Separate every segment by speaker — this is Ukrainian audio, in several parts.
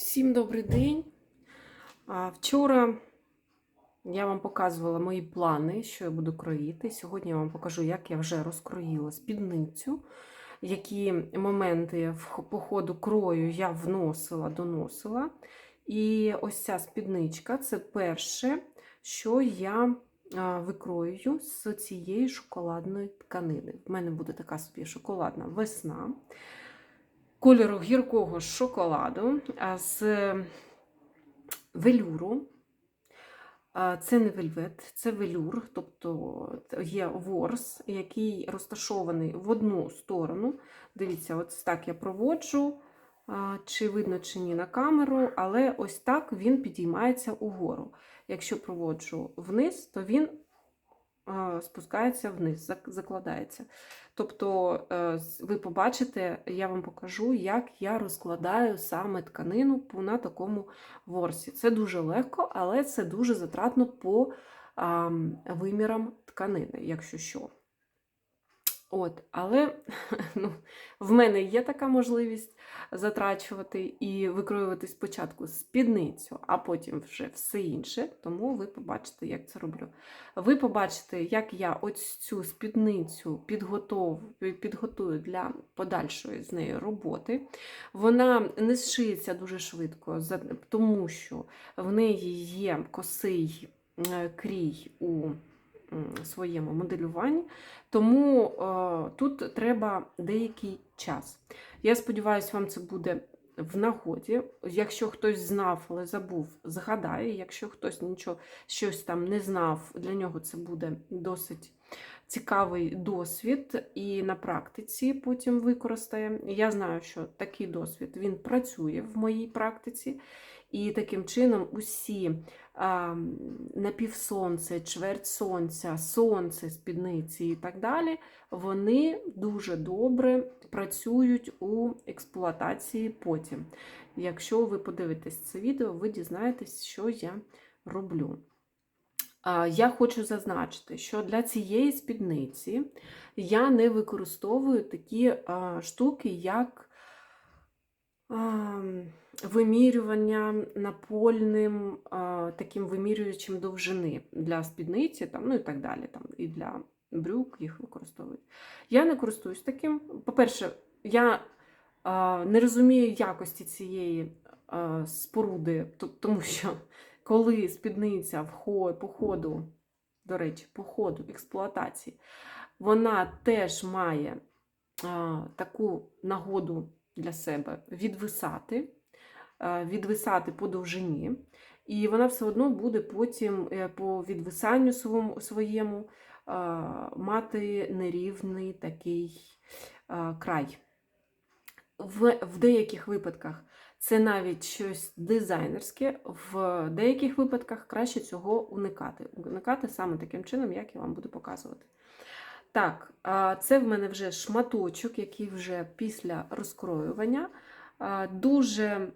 Speaker 1: Всім добрий день. Вчора я вам показувала мої плани, що я буду кроїти. Сьогодні я вам покажу, як я вже розкроїла спідницю, які моменти по ходу крою я вносила, доносила. І ось ця спідничка це перше, що я а, викроюю з цієї шоколадної тканини. В мене буде така собі шоколадна весна кольору гіркого шоколаду з велюру. Це не вельвет, це велюр, тобто є ворс, який розташований в одну сторону. Дивіться, ось так я проводжу, чи видно чи ні на камеру, але ось так він підіймається угору. Якщо проводжу вниз, то він спускається вниз, закладається. Тобто, е, ви побачите, я вам покажу, як я розкладаю саме тканину на такому ворсі. Це дуже легко, але це дуже затратно по вимірам тканини, якщо що. От, але ну, в мене є така можливість затрачувати і викроювати спочатку спідницю, а потім вже все інше. Тому ви побачите, як це роблю. Ви побачите, як я ось цю спідницю підготов... підготую для подальшої з нею роботи. Вона не зшиється дуже швидко, тому що в неї є косий е, крій у своєму моделюванні, тому е, тут треба деякий час. Я сподіваюся, вам це буде в нагоді. Якщо хтось знав, але забув, згадає. Якщо хтось нічого щось там не знав, для нього це буде досить цікавий досвід і на практиці потім використає. Я знаю, що такий досвід він працює в моїй практиці, і таким чином усі а, напівсонце, чверть сонця, сонце, спідниці і так далі, вони дуже добре працюють у експлуатації потім. Якщо ви подивитесь це відео, ви дізнаєтесь, що я роблю. Я хочу зазначити, що для цієї спідниці я не використовую такі штуки, як вимірювання напольним таким вимірювачем довжини для спідниці, там, ну і так далі. Там, і для брюк їх використовують. Я не користуюсь таким. По-перше, я не розумію якості цієї споруди, тому що коли спідниця вход, по ходу, до речі, по ходу експлуатації, вона теж має таку нагоду для себе відвисати, відвисати по довжині, і вона все одно буде потім е, по відвисанню своєму, своєму мати нерівний такий край. В, деяких випадках це навіть щось дизайнерське, в деяких випадках краще цього уникати. Уникати саме таким чином, як я вам буду показувати. Так, це в мене вже шматочок, який вже після розкроювання. Дуже е,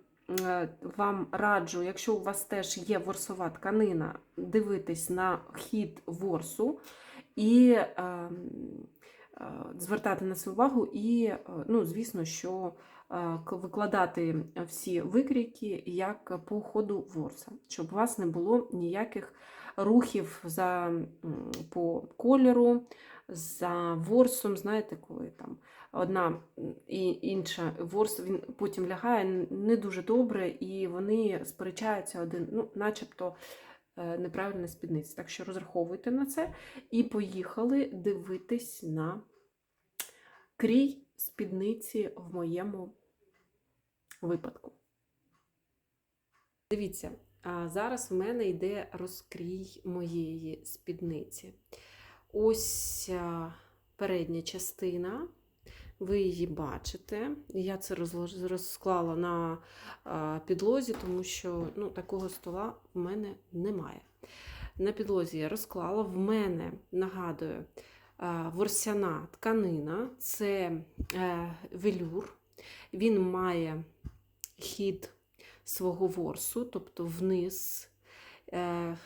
Speaker 1: вам раджу, якщо у вас теж є ворсова тканина, дивитись на хід ворсу і е, е, звертати на це увагу, і, е, ну, звісно, що е, викладати всі викрійки як по ходу ворса, щоб у вас не було ніяких рухів за, по кольору, за ворсом, знаєте, коли там одна і інша ворс, він потім лягає не дуже добре, і вони сперечаються один, ну, начебто е, неправильна спідниця. Так що розраховуйте на це. І поїхали дивитись на крій спідниці в моєму випадку. Дивіться, зараз в мене йде розкрій моєї спідниці. Ось передня частина. Ви її бачите. Я це розклала на підлозі, тому що ну, такого стола в мене немає. На підлозі я розклала. В мене, нагадую, ворсяна тканина це е, велюр. Він має хід свого ворсу, тобто вниз е,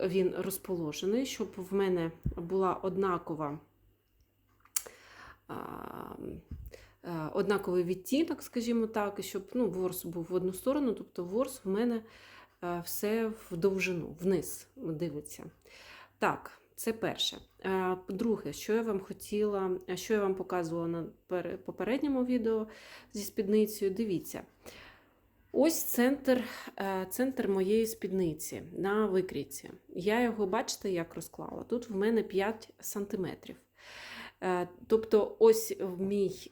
Speaker 1: він розположений, щоб в мене була однакова однаковий відтінок, скажімо так, і щоб ну, ворс був в одну сторону, тобто ворс в мене е, все в довжину, вниз дивиться. Так, це перше. Е, Друге, що я вам хотіла, е, що я вам показувала на попередньому відео зі спідницею, дивіться. Ось центр, е, центр моєї спідниці на викрійці. Я його, бачите, як розклала. Тут в мене 5 сантиметрів. Е, Тобто, ось мій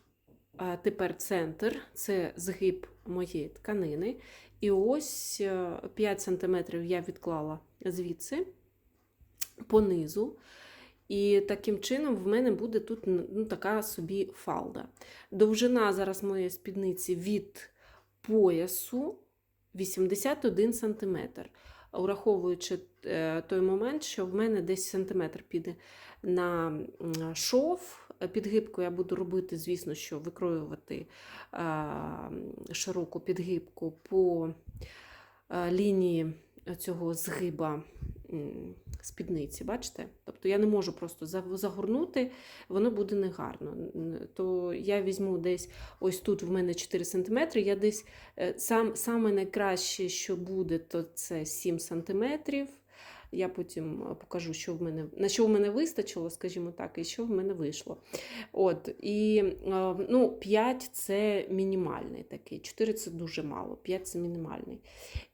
Speaker 1: е, тепер центр це згиб моєї тканини. І ось е, 5 см я відклала звідси понизу. І таким чином в мене буде тут ну, така собі фалда. Довжина зараз моєї спідниці від поясу 81 см. Ураховуючи е, той момент, що в мене десь сантиметр піде на шов. Підгибку я буду робити, звісно, що викроювати а, широку підгибку по а, лінії цього згиба спідниці. Бачите? Тобто я не можу просто загорнути, воно буде негарно. То я візьму десь ось тут в мене 4 см, я десь е, сам, саме найкраще, що буде, то це 7 см. Я потім е, покажу, що в мене, на що в мене вистачило, скажімо так, і що в мене вийшло. От, і е, ну, 5 це мінімальний такий, 4 це дуже мало, 5 це мінімальний.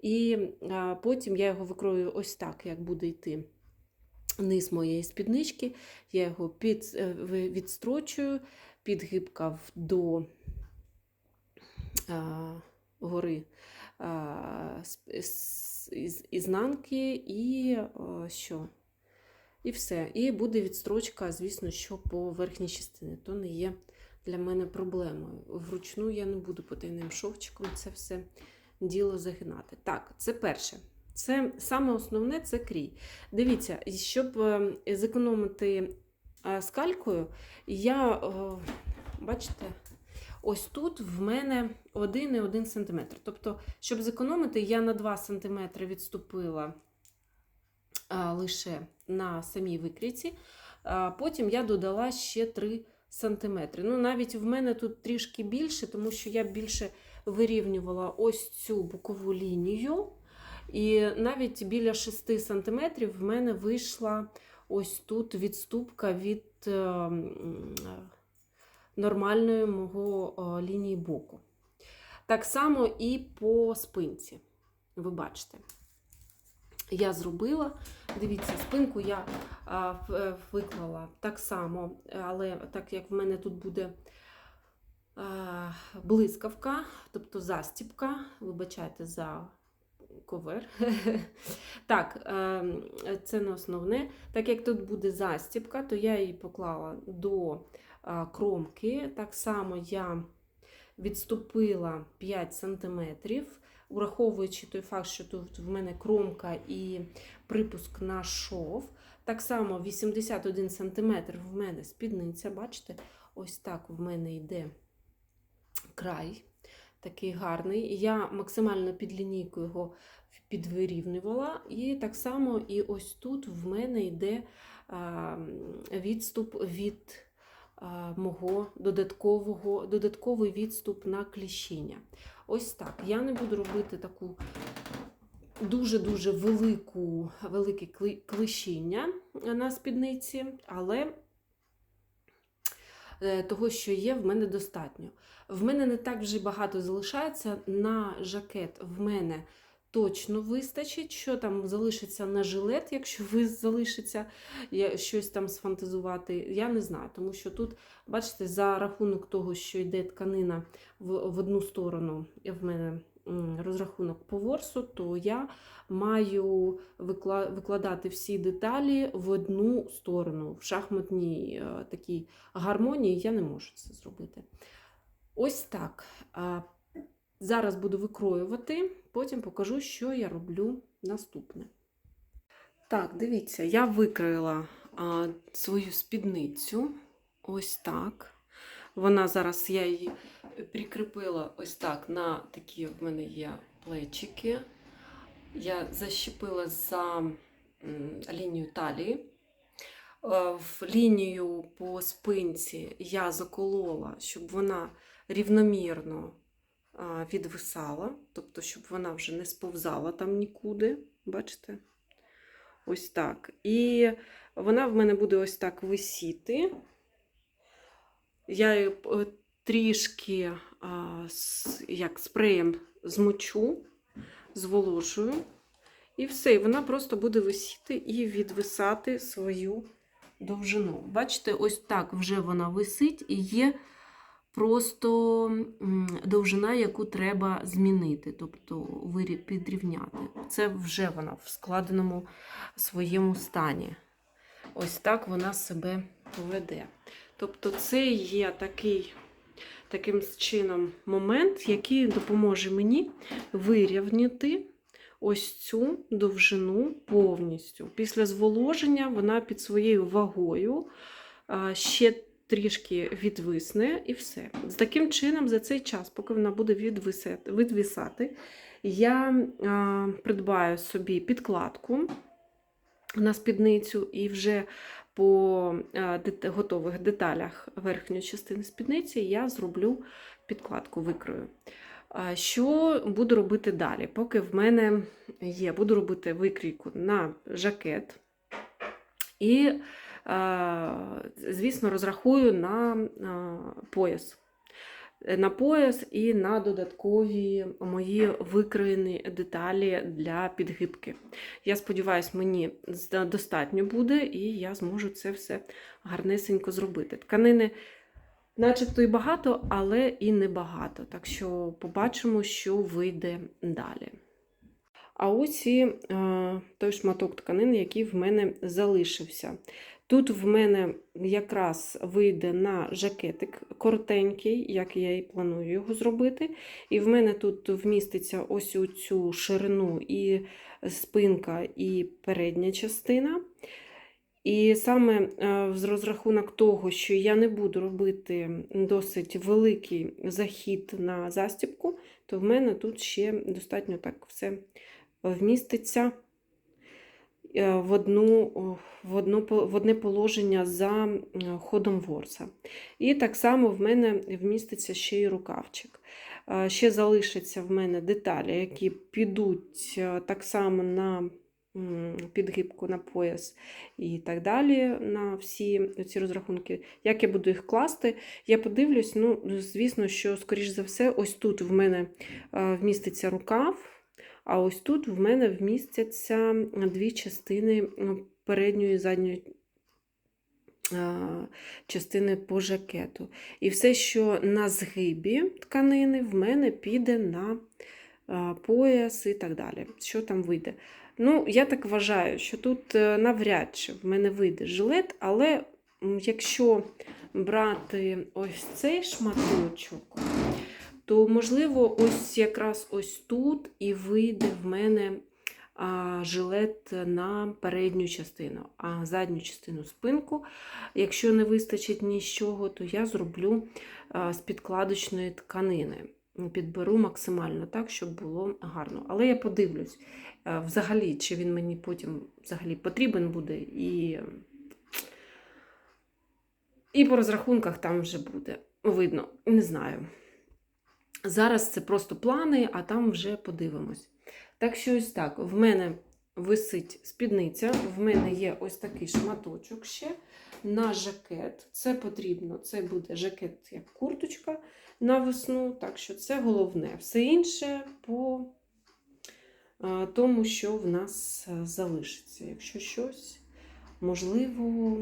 Speaker 1: І е, потім я його викрою ось так, як буде йти низ моєї спіднички. Я його під, відстрочую, підгибка до а, гори із, ізнанки і що? І все. І буде відстрочка, звісно, що по верхній частині. То не є для мене проблемою. Вручну я не буду потайним шовчиком це все діло загинати. Так, це перше. Це саме основне це крій. Дивіться, щоб е, зекономити е, скалькою, я, бачите, ось тут в мене 1,1 см. Тобто, щоб зекономити, я на 2 см відступила лише на самій викрійці. А, Потім я додала ще 3 см. Ну, навіть в мене тут трішки більше, тому що я більше вирівнювала ось цю бокову лінію. І навіть біля 6 см в мене вийшла ось тут відступка від е, м, е, нормальної мого е, лінії боку. Так само і по спинці. Ви бачите. Я зробила, дивіться, спинку я в- е, виклала так само, але так як в мене тут буде блискавка, тобто застіпка, вибачайте за ковер. Так, е, це не основне. Так як тут буде застіпка, то я її поклала до кромки. Так само я відступила 5 см, враховуючи той факт, що тут в мене кромка і припуск на шов. Так само 81 см в мене спідниця, бачите, ось так в мене йде край. Такий гарний. Я максимально під лінійкою його підвирівнювала. І так само і ось тут в мене йде а, відступ від мого додаткового, додатковий відступ на кліщення. Ось так. Я не буду робити таку дуже-дуже велику, велике клещіння на спідниці, але е, того, що є, в мене достатньо. В мене не так вже багато залишається. На жакет в мене точно вистачить. Що там залишиться на жилет, якщо ви залишиться щось там сфантазувати, я не знаю. Тому що тут, бачите, за рахунок того, що йде тканина в, в одну сторону, в мене розрахунок по ворсу, то я маю викладати всі деталі в одну сторону. В шахматній е, такій гармонії я не можу це зробити. Ось так. Зараз буду викроювати, потім покажу, що я роблю наступне. Так, дивіться, я викроїла а, свою спідницю. Ось так. Вона зараз я її прикріпила ось так на такі в мене є плечики. Я защепила за лінію талії. Е, В лінію по спинці я заколола, щоб вона рівномірно відвисала, тобто, щоб вона вже не сповзала там нікуди. Бачите? Ось так. І вона в мене буде ось так висіти. Я її е, трішки як спреєм змочу, зволожую. І все, і вона просто буде висіти і відвисати свою довжину. Бачите, ось так вже вона висить і є просто довжина, яку треба змінити, тобто підрівняти. Це вже вона в складеному своєму стані. Ось так вона себе поведе. Тобто, це є такий, таким чином момент, який допоможе мені вирівняти ось цю довжину повністю. Після зволоження вона під своєю вагою ще трішки відвисне і все. З таким чином, за цей час, поки вона буде відвисати, я а, придбаю собі підкладку на спідницю і вже по готових деталях верхньої частини спідниці я зроблю підкладку, викрою. Що буду робити далі? Поки в мене є, буду робити викрійку на жакет. І, звісно, розрахую на пояс. На пояс і на додаткові мої викроєні деталі для підгибки. Я сподіваюся, мені достатньо буде, і я зможу це все гарнесенько зробити. Тканини начебто і багато, але і небагато. Так що побачимо, що вийде далі. А ось і е, той шматок тканини, який в мене залишився. Тут в мене якраз вийде на жакетик коротенький, як я і планую його зробити. І в мене тут вміститься ось у цю ширину і спинка, і передня частина. І саме е, з розрахунок того, що я не буду робити досить великий захід на застібку, то в мене тут ще достатньо так все вміститься в, одну, в, одну, в одне положення за е, ходом ворса. І так само в мене вміститься ще й рукавчик. Е, Ще залишаться в мене деталі, які підуть е, так само на підгибку на пояс і так далі, на всі ці розрахунки. Як я буду їх класти, я подивлюсь, ну, звісно, що, скоріш за все, ось тут в мене е, вміститься рукав, а ось тут в мене вмістяться дві частини передньої і задньої частини по жакету. І все, що на згибі тканини, в мене піде на пояс і так далі. Що там вийде? Ну, я так вважаю, що тут е, навряд чи в мене вийде жилет, але якщо брати ось цей шматочок, то, можливо, ось якраз ось тут і вийде в мене а, жилет на передню частину, а задню частину спинку. Якщо не вистачить нічого, то я зроблю а, з підкладочної тканини. Підберу максимально так, щоб було гарно. Але я подивлюсь, взагалі, чи він мені потім взагалі потрібен буде, і, і по розрахунках там вже буде. Видно, не знаю. Зараз це просто плани, а там вже подивимось. Так що ось так, в мене висить спідниця, в мене є ось такий шматочок ще на жакет. Це потрібно, це буде жакет як курточка на весну, так що це головне. Все інше по тому, що в нас залишиться. Якщо щось, можливо,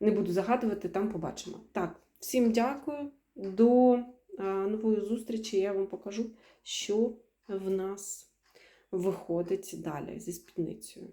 Speaker 1: не буду загадувати, там побачимо. Так, всім дякую. До нової зустрічі я вам покажу, що в нас виходить далі зі спідницею.